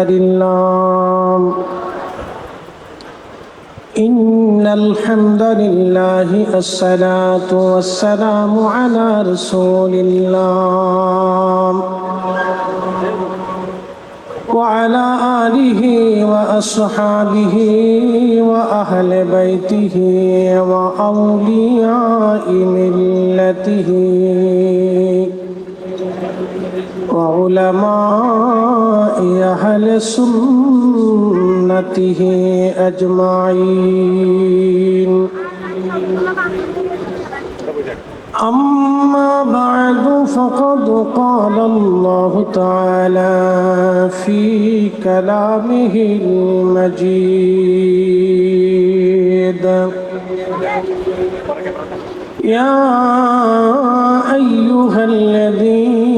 لله إن الحمد لله الصلاة والسلام على رسول الله وعلى آله وأصحابه وأهل بيته وأولياء ملته. وعلماء أهل سنته أجمعين. أما بعد فقد قال الله تعالى في كلامه المجيد. يا أيها الذين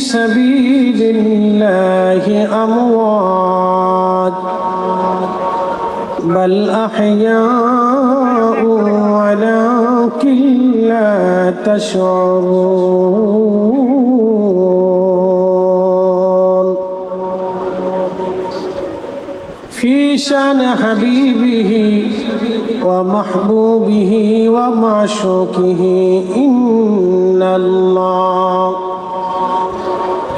سبيل الله أموات بل أحياء ولكن لا تشعرون. في شأن حبيبه ومحبوبه ومعشوقه إن الله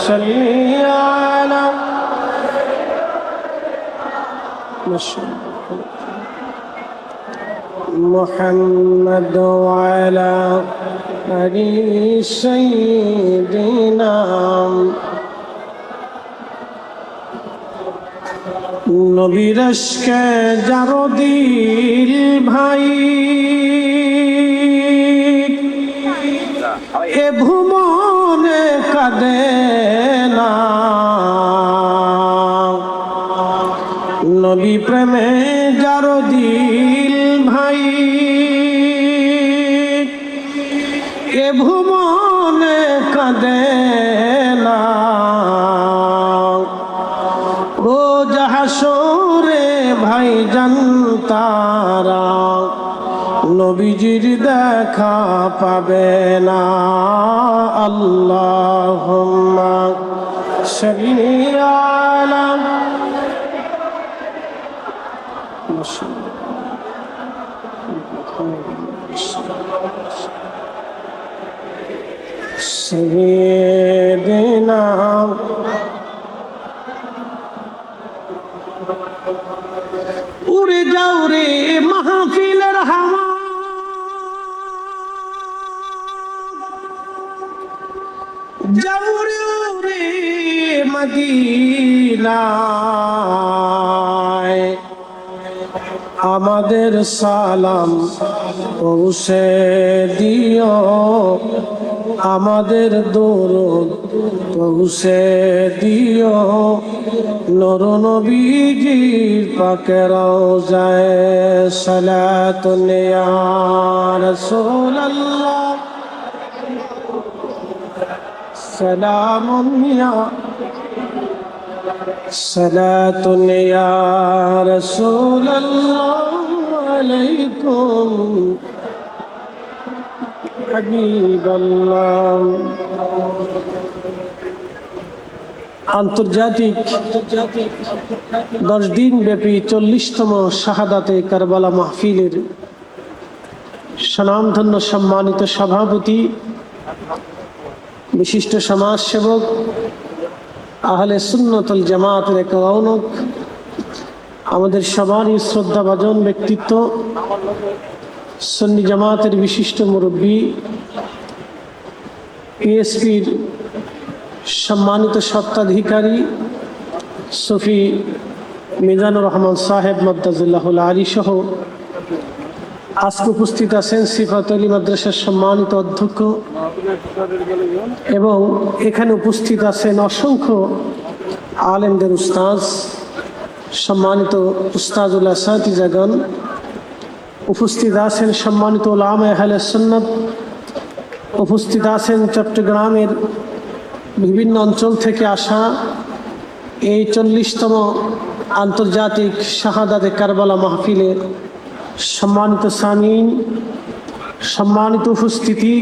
صل على محمد وعلى آل سيدنا নবীর আশকে যার দিল ভাই এ ভুমনে কাঁদে নবীজির দেখা পাবে না। আল্লাহ আলাম মদিনায়। আমাদের সালাম পৌঁছে দিও। আমাদের দৌড় পৌঁছে দিও। নর নবীজির পাকের যায় সালাত রাসূলুল্লাহ। সালাম صلاة يا رسول الله عليكم حبيب الله আন্তর্জাতিক দশ দিন ব্যাপী চল্লিশতম শাহাদাতে কারবালা মাহফিলের স্বনামধন্য সম্মানিত সভাপতি বিশিষ্ট সমাজসেবক আহলে সুন্নতুল জামাতের এক রৌনক। আমাদের সবারই শ্রদ্ধাভাজন ব্যক্তিত্ব। সন্নি জামাতের বিশিষ্ট মুরব্বী পিএসপির সম্মানিত সত্ত্বাধিকারী সফি মিজানুর রহমান সাহেব মদ্দাজুল্লাহ আলী সহ আজকে উপস্থিত আছেন সিফাত আলী মাদ্রাসার সম্মানিত অধ্যক্ষ এবং এখানে উপস্থিত আছেন অসংখ্য আলেমদের উস্তাজ, সম্মানিত উস্তাজুল্লাহ সাতিজাগণ উপস্থিত আছেন সম্মানিত ওলাম আহলে সন্ন্যত উপস্থিত আছেন চট্টগ্রামের বিভিন্ন অঞ্চল থেকে আসা এই চল্লিশতম আন্তর্জাতিক শাহাদাতে কারবালা মাহফিলের সম্মানিত সামিন সম্মানিত উপস্থিতি,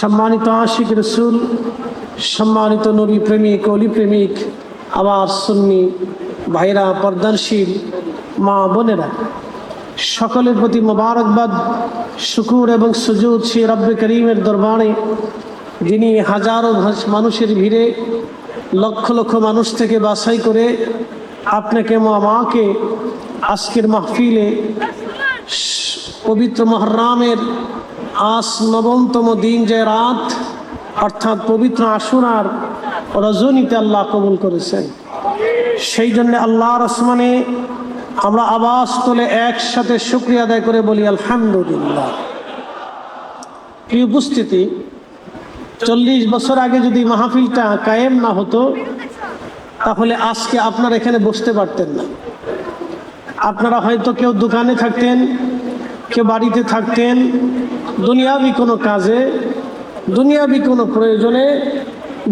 সম্মানিত আশিক রসুল, সম্মানিত নবী প্রেমিক, অলি প্রেমিক, আবার সুন্নি ভাইরা, পর্দানশীল মা বোনেরা, সকলের প্রতি মোবারকবাদ, শুকুর এবং সুজুদ শ্রী রব্বে করিমের দরবারে, যিনি হাজারো মানুষের ভিড়ে, লক্ষ লক্ষ মানুষ থেকে বাছাই করে, আপনাকে আমাকে আজকের মাহফিলে পবিত্র মহরামের আস নবমতম দিন যে রাত, অর্থাৎ পবিত্র আশুরার রজনীতে আল্লাহ কবুল করেছেন। সেই জন্য আল্লাহর আসমানে আমরা আবাস তোলে একসাথে শুক্রিয়া আদায় করে বলি, আলহামদুলিল্লাহ। প্রিয় উপস্থিতি, চল্লিশ বছর আগে যদি মাহফিলটা কায়েম না হতো, তাহলে আজকে আপনার এখানে বসতে পারতেন না। আপনারা হয়তো কেউ দোকানে থাকতেন, কেউ বাড়িতে থাকতেন, দুনিয়াবি কোনো কাজে, দুনিয়াবি কোনো প্রয়োজনে,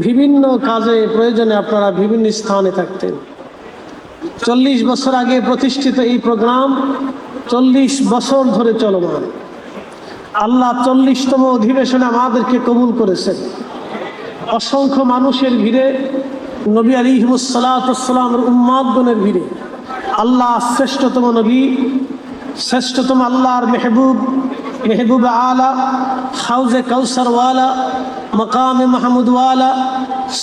বিভিন্ন কাজে প্রয়োজনে আপনারা বিভিন্ন স্থানে থাকতেন। চল্লিশ বছর আগে প্রতিষ্ঠিত এই প্রোগ্রাম চল্লিশ বছর ধরে চলমান। আল্লাহ চল্লিশতম অধিবেশনে আমাদেরকে কবুল করেছেন। অসংখ্য মানুষের ভিড়ে, নবী আলিহিমুসালাতামের উম্মাদগণের ভিড়ে। আল্লাহ শ্রেষ্ঠতম নবী, শ্রেষ্ঠতম আল্লাহর মেহবুব মেহবুব আলা, হাউজে কৌসরওয়ালা মকাম মাহমুদওয়ালা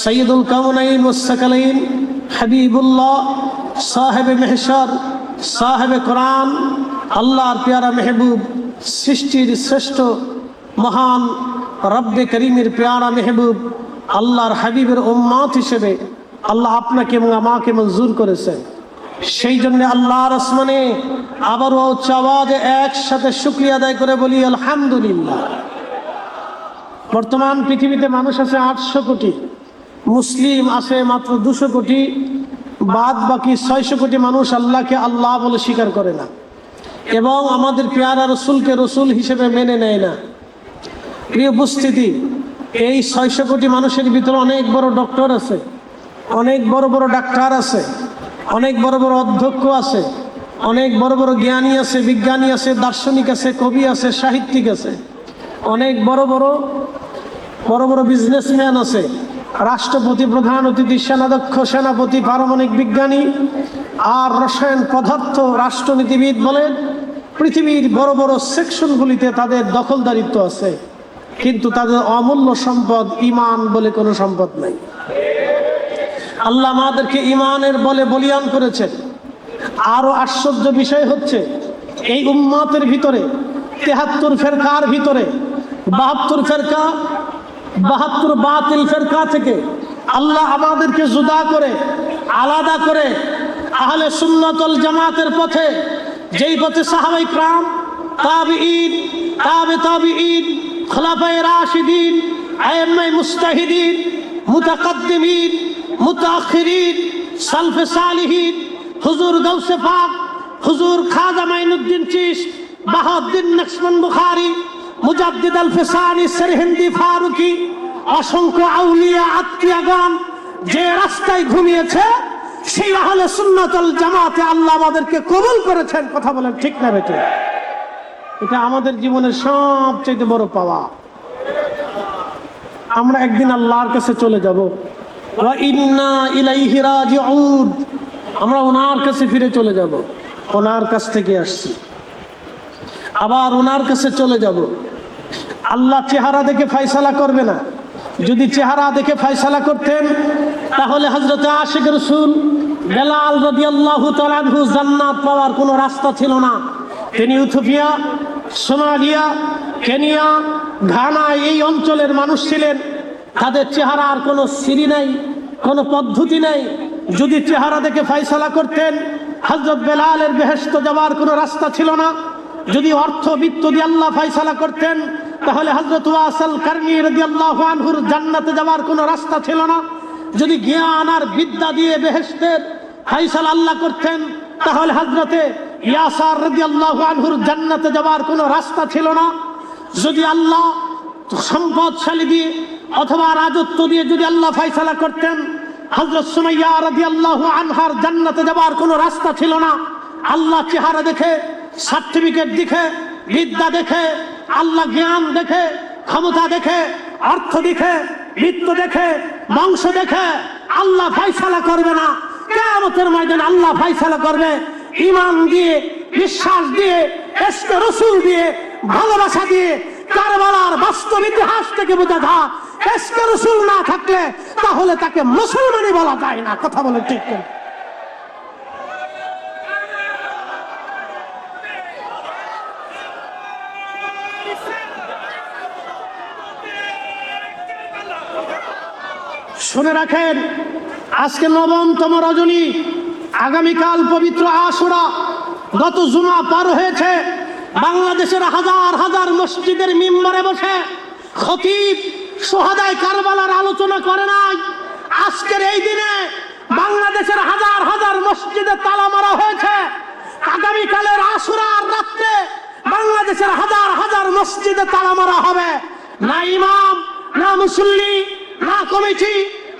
সৈয়দুল কামনাইন ওসাকালাইন হাবিবুল্লাহ, সাহেব মেহসার সাহেব কোরআন, আল্লাহর পেয়ারা মেহবুব, সৃষ্টির শ্রেষ্ঠ মহান রব্বে করিমের পেয়ারা মেহবুব, আল্লাহর হাবিবের উম্মাত হিসেবে আল্লাহ আপনাকে এবং আমাকে মঞ্জুর করেছেন। সেই জন্য আল্লাহর আসমানে আবারও চাওয়াজে একসাথে শুক্রিয়া আদায় করে বলি, আলহামদুলিল্লাহ। বর্তমান পৃথিবীতে মানুষ আছে আটশো কোটি, মুসলিম আছে মাত্র দুশো কোটি, বাদ বাকি ছয়শো কোটি মানুষ আল্লাহকে আল্লাহ বলে স্বীকার করে না। এবং আমাদের পেয়ারা রসুলকে রসুল হিসেবে মেনে নেয় না। প্রিয় উপস্থিতি, এই ছয়শো কোটি মানুষের ভিতরে অনেক বড় ডক্টর আছে, অনেক বড় বড় ডাক্তার আছে অনেক বড় বড় অধ্যক্ষ আছে, অনেক বড় বড় জ্ঞানী আছে, বিজ্ঞানী আছে, দার্শনিক আছে, কবি আছে, সাহিত্যিক আছে। অনেক বড় বড় বড় বড় বিজনেসম্যান আছে। রাষ্ট্রপতি, প্রধান অতিথি, সেনাধ্যক্ষ, সেনাপতি, পারমাণবিক বিজ্ঞানী আর রসায়ন পদার্থ রাষ্ট্রনীতিবিদ বলেন, পৃথিবীর বড় বড় সেকশনগুলিতে তাদের দখলদারিত্ব আছে। কিন্তু তাদের অমূল্য সম্পদ ইমান বলে কোনো সম্পদ নাই। আল্লাহ আমাদেরকে ইমানের বলে বলিয়ান করেছেন আরও আশ্চর্য বিষয় হচ্ছে, এই উম্মাতের ভিতরে, তেহাত্তর ফেরকার ভিতরে, বাহাত্তর ফেরকা, বাহাত্তর বাতিল ফেরকা থেকে আল্লাহ আমাদেরকে জুদা করে, আলাদা করে আহলে সুন্নতল জামাতের পথে, যেই পথে সাহাবাই ক্রাম তাবি ঈদ তাবে তাবি ঈদ খোলাফায় রাশিদিন আয়াম্মাই মুস্তাহিদিন, মুতাকাদ্দিমিন হুজুর হুজুর চিস নকশমন বুখারী ফারুকি, অসংখ্য আউলিয়া যে রাস্তায় ঘুমিয়েছে, সেই আহলে সুন্নাতুল জামাতে আল্লাহ আমাদেরকে কবুল করেছেন। কথা বলেন ঠিক না বেটে এটা আমাদের জীবনের সবচেয়ে বড় পাওয়া। আমরা একদিন আল্লাহর কাছে চলে যাব। আমরা ওনার কাছে ফিরে চলে যাব। ওনার কাছ থেকে আসছি। আবার ওনার কাছে চলে যাব। আল্লাহ চেহারা দেখে ফাইসালা করবে না। যদি চেহারা দেখে ফয়সালা করতেন, তাহলে হজরত আশিক রসুল বেলাল রদি আল্লাহ তালানহু জান্নাত পাওয়ার কোনো রাস্তা ছিল না। তিনি ইথোপিয়া সোমালিয়া, কেনিয়া ঘানা এই অঞ্চলের মানুষ ছিলেন। তাদের চেহারার কোনো সিঁড়ি নেই, কোনো পদ্ধতি নেই। যদি চেহারা দেখে ফয়সালা করতেন হজরত বেলালের বেহেস্ত যাওয়ার কোনো রাস্তা ছিল না। যদি অর্থ, বিত্ত দিয়ে আল্লাহ ফয়সালা করতেন, তাহলে হজরত ওয়াসাল কারনি রাদিয়াল্লাহু আনহুর জান্নাতে যাওয়ার কোনো রাস্তা ছিল না। যদি জ্ঞান আর বিদ্যা দিয়ে বেহেশতের ফাইসাল আল্লাহ করতেন, তাহলে হজরতে ইয়াসার রাদিয়াল্লাহু আনহুর জান্নাতে যাওয়ার কোনো রাস্তা ছিল না। যদি আল্লাহ সম্পদশালী দিয়ে অথবা রাজত্ব দিয়ে যদি আল্লাহ ফাইসালা করতেন হজরত সুমাইয়া রাদিয়াল্লাহু আনহার জান্নাতে যাওয়ার কোনো রাস্তা ছিল না। আল্লাহ চেহারা দেখে সার্টিফিকেট দেখে, বিদ্যা দেখে, আল্লাহ জ্ঞান দেখে, ক্ষমতা দেখে, অর্থ দেখে, বৃত্ত দেখে বংশ দেখে, আল্লাহ ফাইসালা করবে না। কেমতের ময়দান আল্লাহ ফাইসালা করবে। ইমান দিয়ে, বিশ্বাস দিয়ে এসকে রসুল দিয়ে, ভালোবাসা দিয়ে কারবালার বাস্তব ইতিহাস থেকে বোঝা যায়, এসকে রসুল না থাকলে তাহলে তাকে মুসলমানই বলা যায় না কথা বলে ঠিক? শুনে রাখেন, আজকে নবমতম রজনী, আগামীকাল পবিত্র আশুরা, গত জুমা পার হয়েছে বাংলাদেশের হাজার হাজার মসজিদের মিম্বরে বসে খতিব সোহাদায় কারবালার আলোচনা করে নাই। আজকের এই দিনে বাংলাদেশের হাজার হাজার মসজিদে তালা মারা হয়েছে। আগামীকালের আশুরার রাত্রে বাংলাদেশের হাজার হাজার মসজিদে তালা মারা হবে। না ইমাম, না মুসল্লি, না কমিটি,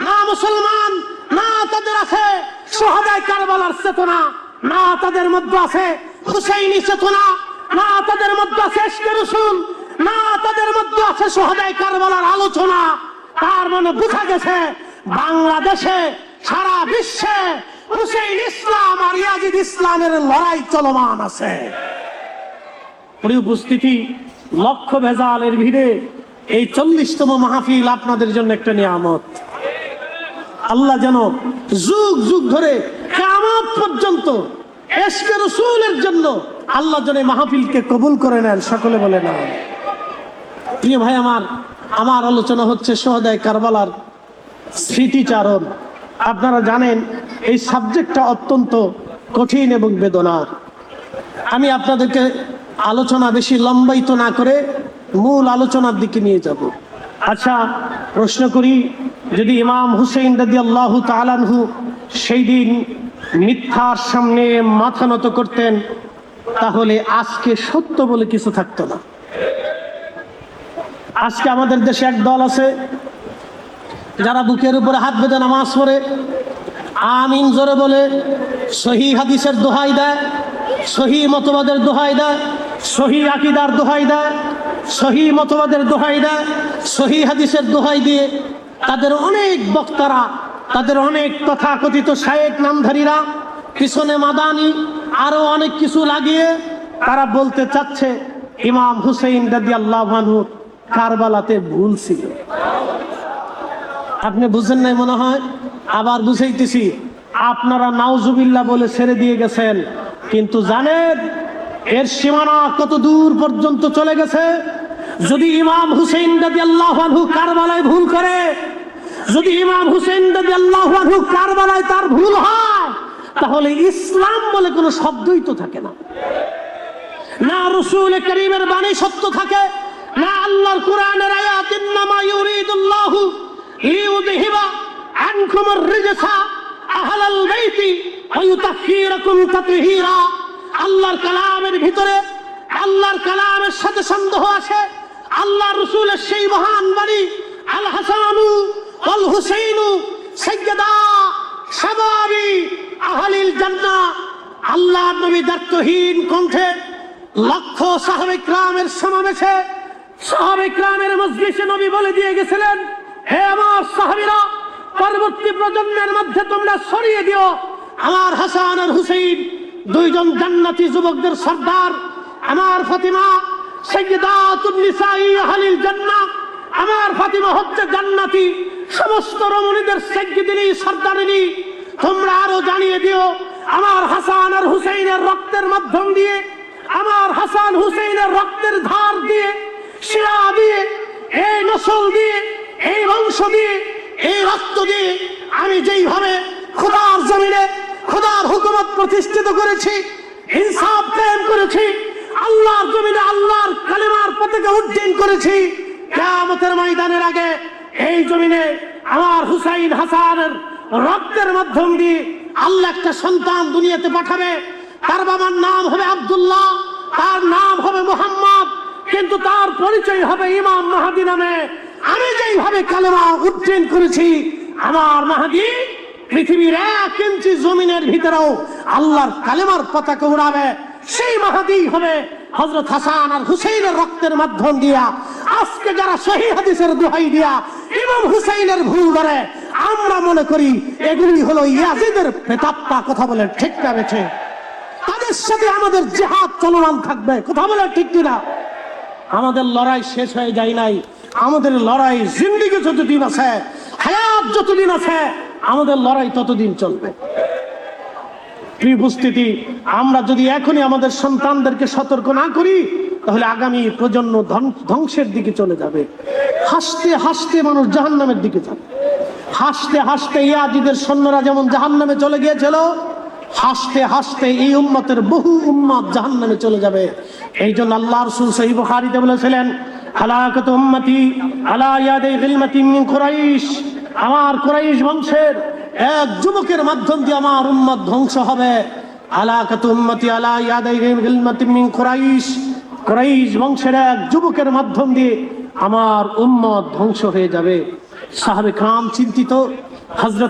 না মুসলমান, না তাদের আছে সোহাদায় কারবালার চেতনা, না তাদের মধ্যে আছে হুসাইনি চেতনা। না তাদের মধ্যে আছে রসুল, না তাদের মধ্যে আছে সোহাদায় কারবালার আলোচনা। তার মানে বোঝা গেছে, বাংলাদেশে, সারা বিশ্বে হুসেইন ইসলাম আর ইয়াজিদ ইসলামের লড়াই চলমান আছে। উপস্থিতি লক্ষ ভেজালের ভিড়ে এই চল্লিশতম মাহফিল আপনাদের জন্য একটা নিয়ামত। আল্লাহ যেন যুগ যুগ ধরে কামত পর্যন্ত এসকে রসুলের জন্য আল্লাহ এই মাহফিলকে কবুল করে নেন, সকলে বলে না। প্রিয় ভাই, আমার আমার আলোচনা হচ্ছে সোহদায় কারবালার স্মৃতিচারণ। আপনারা জানেন, এই সাবজেক্টটা অত্যন্ত কঠিন এবং বেদনার। আমি আপনাদেরকে আলোচনা বেশি লম্বায়িত না করে মূল আলোচনার দিকে নিয়ে যাব। আচ্ছা প্রশ্ন করি, যদি ইমাম হুসেইন রাদি আল্লাহ তালানহু সেই দিন মিথ্যার সামনে মাথা নত করতেন, তাহলে আজকে সত্য বলে কিছু থাকতো না। আজকে আমাদের দেশে এক দল আছে, যারা বুকের উপরে হাত বেঁধে নামাজ পড়ে, আমিন জোরে বলে, সহি হাদিসের দোহাই দেয়, সহি মতবাদের দোহাই দেয়, সহি আকিদার দোহাই দেয়, সহি মতবাদের দোহাই দেয়, সহি হাদিসের দোহাই দিয়ে তাদের অনেক বক্তারা তাদের অনেক তথাকথিত শায়েক নামধারীরা, পিছনে মাদানি, আরও অনেক কিছু লাগিয়ে তারা বলতে চাচ্ছে, ইমাম হুসেইন দাদি আল্লাহ কারবালাতে ভুল ছিল। আপনি বুঝেন নাই মনে হয়? আবার বুঝাইতেছি, আপনারা নাউজুবিল্লাহ বলে ছেড়ে দিয়ে গেছেন, কিন্তু জানেন, এর সীমানা কত দূর পর্যন্ত চলে গেছে? যদি ইমাম হুসেইন দাদি আল্লাহ কারবালায় ভুল করে যদি ইমাম হুসেইন দাদি আল্লাহ কারবালায় তার ভুল হয়, তাহলে ইসলাম বলে কোনো শব্দই তো থাকে না। না রসুল করিমের বাণী সত্য থাকে, না আল্লাহর কোরআনের আয়াত, ইন্নামা ইউরিদুল্লাহু লিইউযহিবা আনকুম আর-রিজসা আহলাল বাইতি ওয়া ইউতাহহিরাকুম তাতহীরা। আল্লাহর কালামের ভিতরে, আল্লাহর কালামের সাথে সন্দেহ আছে আল্লাহ রসুলের সেই মহান বাণী আল হাসানু ওয়াল হুসাইনু সাইয়্যিদা শাবাবি আহলিল জান্নাহ। আল্লাহ নবী দার্থহীন কণ্ঠে লক্ষ সাহাবিক রামের সমাবেশে সাহাবিক রামের মজলিসে নবী বলে দিয়ে গেছিলেন, হে আমার সাহাবিরা, পরবর্তী প্রজন্মের মধ্যে তোমরা সরিয়ে দিও। আমার হাসান আর হুসেইন দুইজন জান্নাতি যুবকদের সর্দার, আমার ফাতিমা সৈয়দাতুন নিসাই আহলিল জান্নাহ, আমার ফাতিমা হচ্ছে জান্নাতি। সমস্ত রমণীদের সেজ্ঞিদিনী সর্দারিনী, তোমরা আরও জানিয়ে দিও, আমার হাসান আর হুসেইনের রক্তের মাধ্যম দিয়ে, আমার হাসান হুসেইনের রক্তের ধার দিয়ে, শিরা দিয়ে, এই নসল দিয়ে, এই বংশ দিয়ে, এই রক্ত দিয়ে আমি যেইভাবে খোদার জমিনে, খোদার হুকুমত প্রতিষ্ঠিত করেছি, ইনসাফ কায়েম করেছি, আল্লাহর জমিনে আল্লাহর কালেমার পতাকা উড্ডীন করেছি, কিয়ামতের ময়দানের আগে এই জমিনে আমার হুসাইন হাসানের রক্তের মাধ্যম দিয়ে আল্লাহ একটা সন্তান দুনিয়াতে পাঠাবে। তার বাবার নাম হবে আবদুল্লাহ, তার নাম হবে মোহাম্মদ, কিন্তু তার পরিচয় হবে ইমাম মাহাদি নামে। আমি যেইভাবে কালেমা উজ্জীন করেছি, আমার মাহাদি পৃথিবীর এক ইঞ্চি জমিনের ভিতরেও আল্লাহর কালেমার পতাকা উড়াবে। সেই মাহাদি হবে হজরত হাসান আর হুসেইনের রক্তের মাধ্যম দিয়া, আজকে যারা সহি হাদিসের দোহাই দিয়া ইমাম হুসাইনের ভুল ধরে, আমরা মনে করি এগুলি হলো ইয়াজিদের প্রেতাত্মা কথা বলে ঠিক বেছে তাদের সাথে আমাদের জেহাদ চলমান থাকবে, কথা বলে ঠিক কিনা? আমাদের লড়াই শেষ হয়ে যায় নাই, আমাদের লড়াই জিন্দিগি যতদিন আছে, হায়াত যতদিন আছে, আমাদের লড়াই ততদিন চলবে। উপস্থিতি আমরা যদি এখনই আমাদের সন্তানদেরকে সতর্ক না করি, তাহলে আগামী প্রজন্ম ধ্বং- ধ্বংসের দিকে চলে যাবে। হাসতে হাসতে মানুষ জাহান্নামের দিকে যাবে। হাসতে হাসতে ইয়াজিদের সৈন্যরা যেমন জাহান্নামে চলে গিয়েছিল, হাসতে হাসতে এই উম্মতের বহু উম্মত জাহান্নামে চলে যাবে। এই জন্য আল্লাহ রসুল সহি বুখারিতে বলেছিলেন, হালাকত উম্মতি আলা ইয়াদে গিলমাতি মিন কুরাইশ। আমার কুরাইশ বংশের এক যুবকের মাধ্যম দিয়ে আমার উম্মত ধ্বংস হবে। আলা বংশের এক যুবকের মাধ্যম দিয়ে আমার ধ্বংস হয়ে যাবে। চিন্তিত।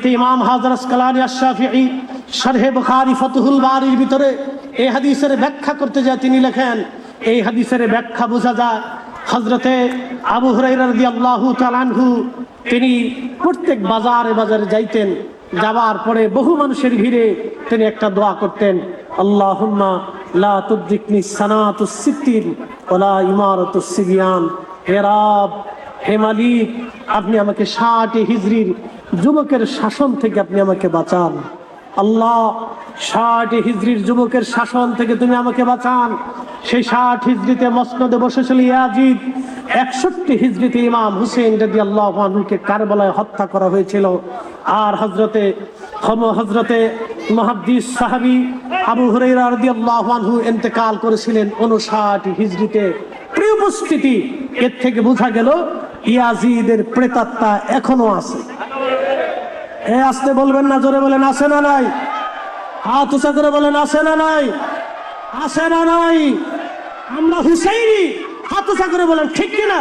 ইমাম বারির ভিতরে এই হাদিসের ব্যাখ্যা করতে যায়। তিনি লেখেন, এই হাদিসের ব্যাখ্যা বোঝা যায় হজরতে আবু হুরাইরা রাদিয়াল্লাহু তিনি প্রত্যেক বাজারে বাজারে যাইতেন। যাবার পরে বহু মানুষের ভিড়ে তিনি একটা দোয়া করতেন, আল্লাহুম্মা লা তুদ্রিকনি সানাতুস সিত্তিন ওয়ালা ইমারাতুস সিবিয়ান হে রব, হে মালিক, আপনি আমাকে ষাট হিজরির যুবকের শাসন থেকে আপনি আমাকে বাঁচান। আল্লাহ, ষাট হিজরির যুবকের শাসন থেকে তুমি আমাকে বাঁচান। সেই ষাট হিজরিতে মসনদে বসেছিল ইয়াজিদ। একষট্টি হিজরিতে ইমাম হুসেন যদি আল্লাহ আনহুকে কারবালায় হত্যা করা হয়েছিল। আর হজরতে হজরতে মহাদ্দিস সাহাবি আবু হুরাইরা রাদিয়াল্লাহু আনহু ইন্তেকাল করেছিলেন উনষাট হিজরিতে। প্রিয় এর থেকে বোঝা গেল ইয়াজিদের প্রেতাত্মা এখনও আছে। এ আসতে বলবেন না, জোরে বলেন আসে না নাই? হাত উঁচা করে বলেন আসে না নাই? আসে না নাই? আমরা হুসাইনি। হাত উঁচা করে বলেন, ঠিক কিনা?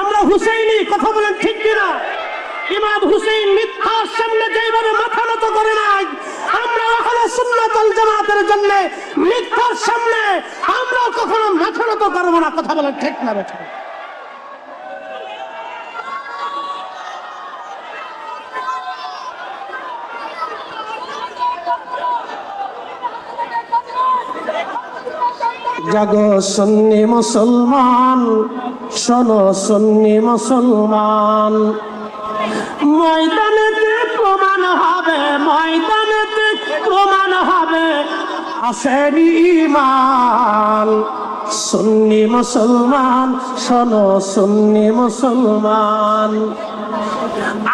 আমরা হুসেইনি, কথা বলেন, ঠিক কিনা? ইমাম হুসেইন মিথ্যার সামনে যেভাবে মাথা নত করে নাই, আমরা ওখানে সুন্নাতুল জামাতের জন্য মিথ্যার সামনে আমরা কখনো মাথা নত করব না, কথা বলেন, ঠিক না বেঠা জাগো সুন্নি মুসলমান, শোনো সুন্নি মুসলমান। ময়দানেতে প্রমাণ হবে, ময়দানেতে প্রমাণ হবে, আসেনি ইমান সুন্নি মুসলমান, শোনো সুন্নি মুসলমান।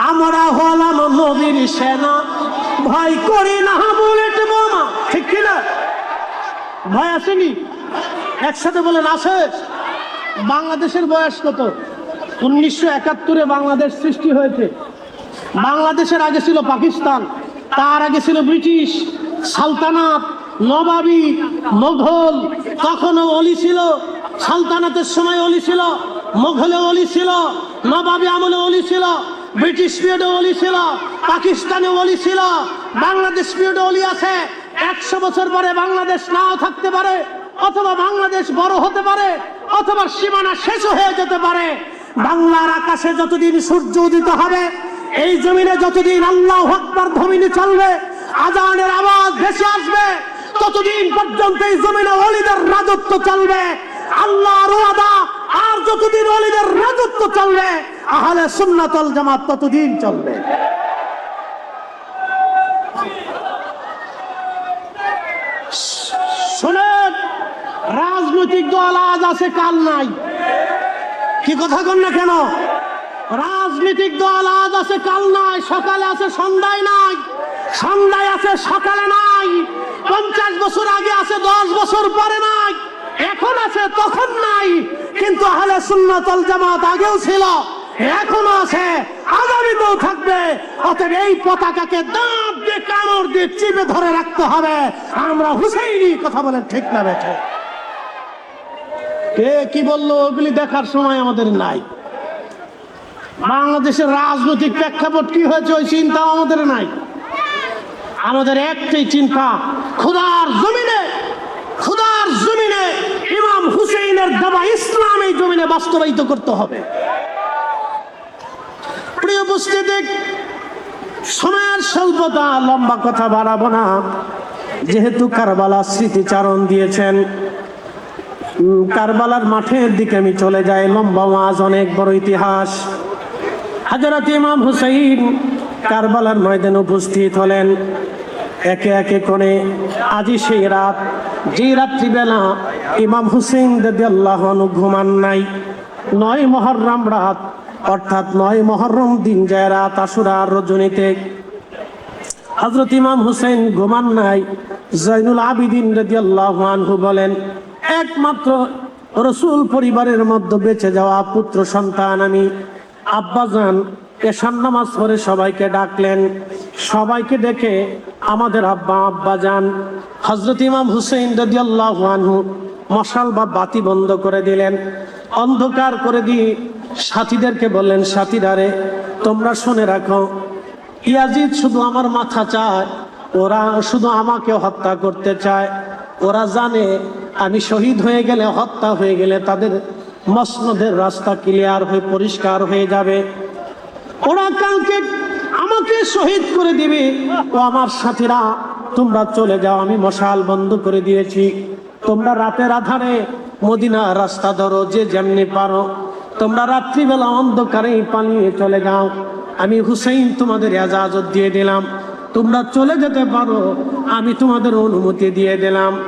আমরা হলাম নবীর সেনা, ভয় করি না বুলেট বোমা, ঠিক কিনা? ভয় আসেনি? একসাথে বলেন আছে বাংলাদেশের বয়স কত? উনিশশো একাত্তরে বাংলাদেশ সৃষ্টি হয়েছে। বাংলাদেশের আগে ছিল পাকিস্তান, তার আগে ছিল ব্রিটিশ, সালতানাত, নবাবি, মোঘল, তখনও অলি ছিল। সালতানাতের সময় অলি ছিল, মোঘলে অলি ছিল, নবাবি আমলে অলি ছিল, ব্রিটিশ পিরিয়ডে অলি ছিল, পাকিস্তানে অলি ছিল, বাংলাদেশ পিরিয়ডে অলি আছে। একশো বছর পরে বাংলাদেশ নাও থাকতে পারে। অথবা বাংলাদেশ বড় হতে পারে, অথবা সীমানা শেষ হয়ে যেতে পারে। বাংলার আকাশে যতদিন সূর্য উদিত হবে, এই জমিনে যতদিন আল্লাহ আকবার ধমিনি চলবে, আজানের আওয়াজ ভেসে আসবে, ততদিন পর্যন্ত এই জমিনে অলিদের রাজত্ব চলবে। আল্লাহর ওয়াদা, আর যতদিন অলিদের রাজত্ব চলবে, আহলে সুন্নাতল জামাত ততদিন চলবে। শোনেন রাজনৈতিক দল আজ আছে, কাল নাই। কি কথা কন না কেন? রাজনৈতিক দল আজ আছে, কাল নাই, সকালে আছে, সন্ধ্যায় নাই। সন্ধ্যায় আছে, সকালে নাই। পঞ্চাশ বছর আগে আছে, দশ বছর পরে নাই। এখন আছে, তখন নাই। কিন্তু আহলে সুন্নাতল জামাত আগেও ছিল, এখনও আছে, আগামীতেও থাকবে। অতএব এই পতাকাকে দাঁত দিয়ে কামড় দিয়ে চিপে ধরে রাখতে হবে। আমরা হুসেইনি কথা বলেন ঠিক না বেঠে। কে কি বলল? ওগুলি দেখার সময় আমাদের নাই। বাংলাদেশের রাজনৈতিক প্রেক্ষাপট কি হয়েছে, ওই চিন্তা আমাদের নাই। আমাদের একটাই চিন্তা, খুদার জমিনে খুদার জমিনে ইমাম হুসেইনের দেওয়া ইসলাম এই জমিনে বাস্তবায়িত করতে হবে। প্রিয় উপস্থিতি, সময়ের স্বল্পতা, লম্বা কথা বাড়াবো না। যেহেতু কারবালা স্মৃতিচারণ দিয়েছেন কারবালার মাঠের দিকে আমি চলে যাই। লম্বা মাছ, অনেক বড় ইতিহাস। হাজরত ইমাম হুসাইন কারবালার ময়দানে উপস্থিত হলেন। একে একে কোণে আজি সেই রাত, যে রাত্রিবেলা ইমাম হুসেন দেদি আল্লাহ ঘুমান নাই। নয় মহরম রাত, অর্থাৎ নয় মহরম দিন যায় রাত আশুরার রজনীতে। হজরত ইমাম হুসেন ঘুমান নাই। জৈনুল আবিদিন রেদি আল্লাহ বলেন একমাত্র রসুল পরিবারের মধ্যে বেঁচে যাওয়া পুত্র সন্তান আমি। আব্বাজান এশান নামাজ পড়ে সবাইকে ডাকলেন। সবাইকে ডেকে আমাদের আব্বা, আব্বাজান হজরত ইমাম হুসেন রদি আনহু মশাল বা বাতি বন্ধ করে দিলেন। অন্ধকার করে দিয়ে সাথীদেরকে বললেন সাথীদারে তোমরা শুনে রাখো, ইয়াজিদ শুধু আমার মাথা চায়, ওরা শুধু আমাকে হত্যা করতে চায়, ওরা জানে আমি শহীদ হয়ে গেলে, হত্যা হয়ে গেলে তাদের মসনদের রাস্তা ক্লিয়ার হয়ে, পরিষ্কার হয়ে যাবে। ওরা কালকে আমাকে শহীদ করে দিবে। ও আমার সাথীরা, তোমরা চলে যাও, আমি মশাল বন্ধ করে দিয়েছি। তোমরা রাতের আধারে মদিনা রাস্তা ধরো, যে যেমনি পারো। তোমরা রাত্রিবেলা অন্ধকারেই পালিয়ে চলে যাও। আমি হুসাইন তোমাদের এজাজত দিয়ে দিলাম। তোমরা চলে যেতে পারো, আমি তোমাদের অনুমতি দিয়ে দিলাম।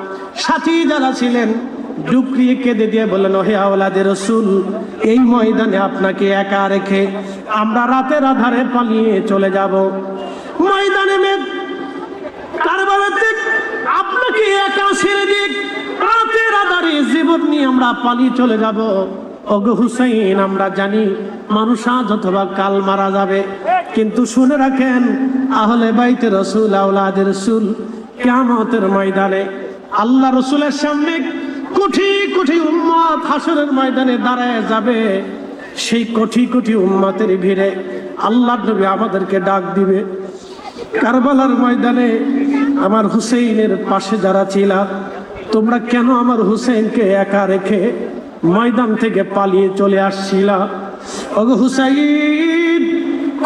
সাথী যারা ছিলেন ডুকরিয়ে কেঁদে দিয়ে বললেন হে আওলাদের রসুল, এই ময়দানে আপনাকে একা রেখে আমরা রাতের আধারে পালিয়ে চলে যাব। ময়দানে মেঘ কারবালাতে আপনাকে একা ছেড়ে দিক রাতের আধারে জীবন নিয়ে আমরা পালিয়ে চলে যাব। ওগো হুসাইন, আমরা জানি মানুষ আজ অথবা কাল মারা যাবে। কিন্তু শুনে রাখেন, আহলে বাইতে রসুল আওলাদের রসুল কেমতের ময়দানে আল্লাহ রসুলের সামনে কোটি কোটি উম্মত হাসরের ময়দানে দাঁড়ায় যাবে। সেই কোটি কোটি উম্মাতের ভিড়ে আল্লাহ নবী আমাদেরকে ডাক দিবে। কারবালার ময়দানে আমার হুসেইনের পাশে যারা ছিল, তোমরা কেন আমার হুসেইনকে একা রেখে ময়দান থেকে পালিয়ে চলে আসছিল? ওগো হুসাইন,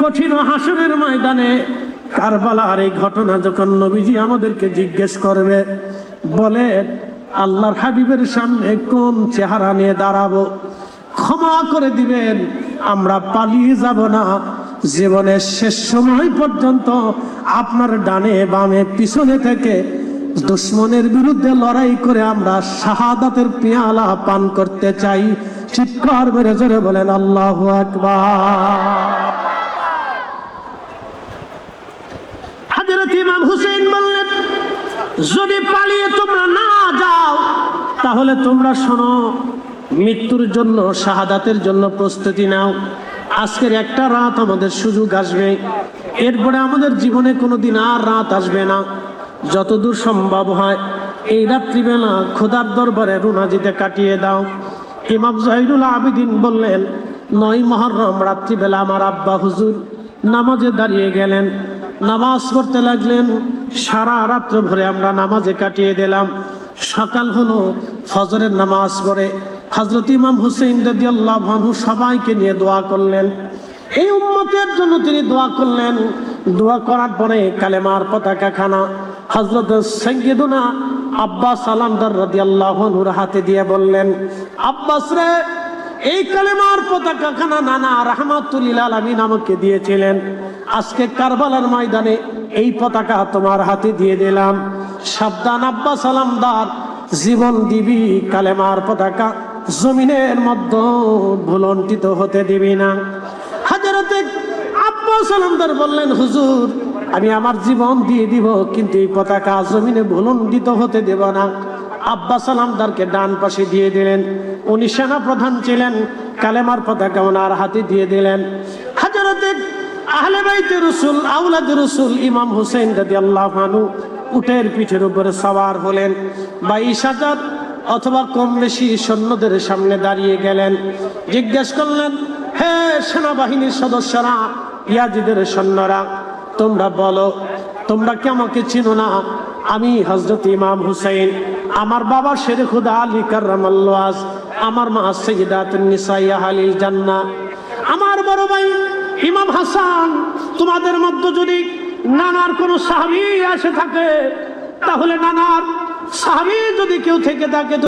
কঠিন হাসনের ময়দানে কারবালার এই ঘটনা যখন নবীজি আমাদেরকে জিজ্ঞেস করবে বলে, আল্লাহর হাবিবের সামনে কোন চেহারা নিয়ে দাঁড়াবো? ক্ষমা করে দিবেন, আমরা পালিয়ে যাব না। জীবনের শেষ সময় পর্যন্ত আপনার ডানে বামে পিছনে থেকে দুশ্মনের বিরুদ্ধে লড়াই করে আমরা শাহাদাতের পেয়ালা পান করতে চাই। চিৎকার মেরে জোরে বলেন, আল্লাহ আকবার হাজরত ইমাম হুসেন বললেন যদি পালিয়ে তোমরা না যাও, তাহলে তোমরা শোনো, মৃত্যুর জন্য, শাহাদাতের জন্য প্রস্তুতি নাও। আজকের একটা রাত আমাদের সুযোগ আসবে। এরপরে আমাদের জীবনে কোনো দিন আর রাত আসবে না। যতদূর সম্ভব হয়, এই রাত্রিবেলা খোদার দরবারে রুনাজিতে কাটিয়ে দাও। ইমাম জাহিরুল আবিদিন বললেন, নয় মহরম রাত্রিবেলা আমার আব্বা হুজুর নামাজে দাঁড়িয়ে গেলেন। নামাজ পড়তে লাগলেন। সারা রাত্র ভরে আমরা নামাজে কাটিয়ে দিলাম। সকাল হলো, ফজরের নামাজ পড়ে হজরত ইমাম হুসেন রদি আল্লাহ সবাইকে নিয়ে দোয়া করলেন। এই উম্মতের জন্য তিনি দোয়া করলেন। দোয়া করার পরে কালেমার পতাকা খানা হজরত সৈয়দুনা আব্বাস আলামদার রদি আল্লাহ হাতে দিয়ে বললেন, আব্বাস রে এই কালেমার পতাকা খানা নানা রাহমাতুল্লিল আলমিন আমাকে দিয়েছিলেন। আজকে কারবালার ময়দানে এই পতাকা তোমার হাতে দিয়ে দিলাম। সাবধান আব্বা সালামদার, জীবন দিবি কালেমার পতাকা। জমিনের মধ্যে ভুলন্টিত হতে দিবি না। হাজারতে আব্বা সালামদার বললেন, হুজুর, আমি আমার জীবন দিয়ে দিব, কিন্তু এই পতাকা জমিনে ভুলন্টিত হতে দেব না। আব্বা সালামদারকে ডান পাশে দিয়ে দিলেন। উনি সেনা প্রধান ছিলেন, কালেমার পতাকা ওনার হাতে দিয়ে দিলেন। আহলে ইমাম হুসেন আল্লাহ মানু উটের পিঠের উপরে হলেন। বাইশ অথবা সৈন্যদের সামনে দাঁড়িয়ে গেলেন। জিজ্ঞেস করলেন সেনাবাহিনীর সদস্যরা, ইয়াজিদের সৈন্যরা, তোমরা বলো, তোমরা কি আমাকে চিনো না? আমি হজরত ইমাম হুসাইন, আমার বাবা শের খুদা আলী কার্রামাল্লাস আমার মা সৈয়দাতুন নিসাইয়া আলীল আমার বড় ভাই ইমাম হাসান, তোমাদের মধ্যে যদি নানার কোনো সাহাবি আসে থাকে, তাহলে নানার সাহাবি যদি কেউ থেকে থাকে